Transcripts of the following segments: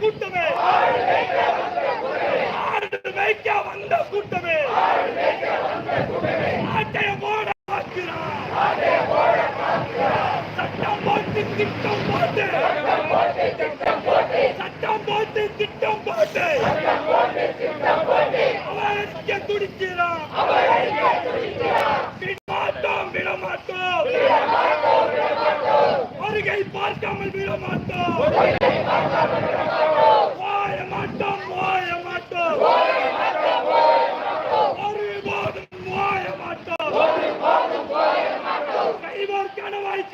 கூட்டமே. ஆடு வைக்க வந்த கூட்டமே. ஆட்டைய போட பார்க்கிறான் சட்டம் போட்டு திட்டம் போட்டு. சட்டம் போட்டு திட்டம் போட்டு. அவரடிக்க துடிக்கிறான் விட மாட்டோம் விட மாட்டோம் வருகை பார்க்காமல் விட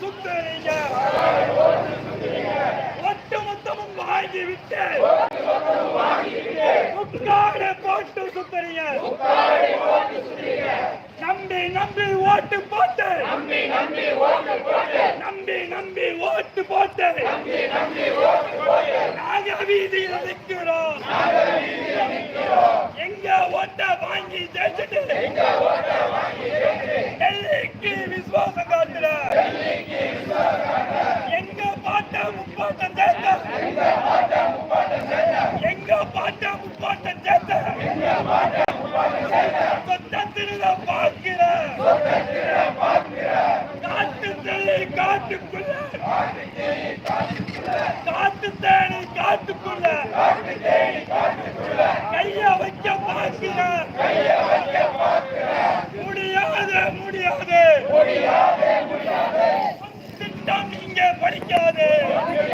சுத்துறீங்க. ஒட்டு வாங்கி விட்டு முக்காடு போட்டு சுத்துறீங்க. நம்பி நம்பி ஓட்டு போட்டு நம்பி நம்பி ஓட்டு போட்டு நாங்க வீதியில் நிற்கிறோம். எங்க ஓட்ட வாங்கி ஜெயிச்சுட்டு காட்டுக்குள்ள. காட்டு தேடி காட்டுக்குள்ள. கைய வைக்க பார்க்கிற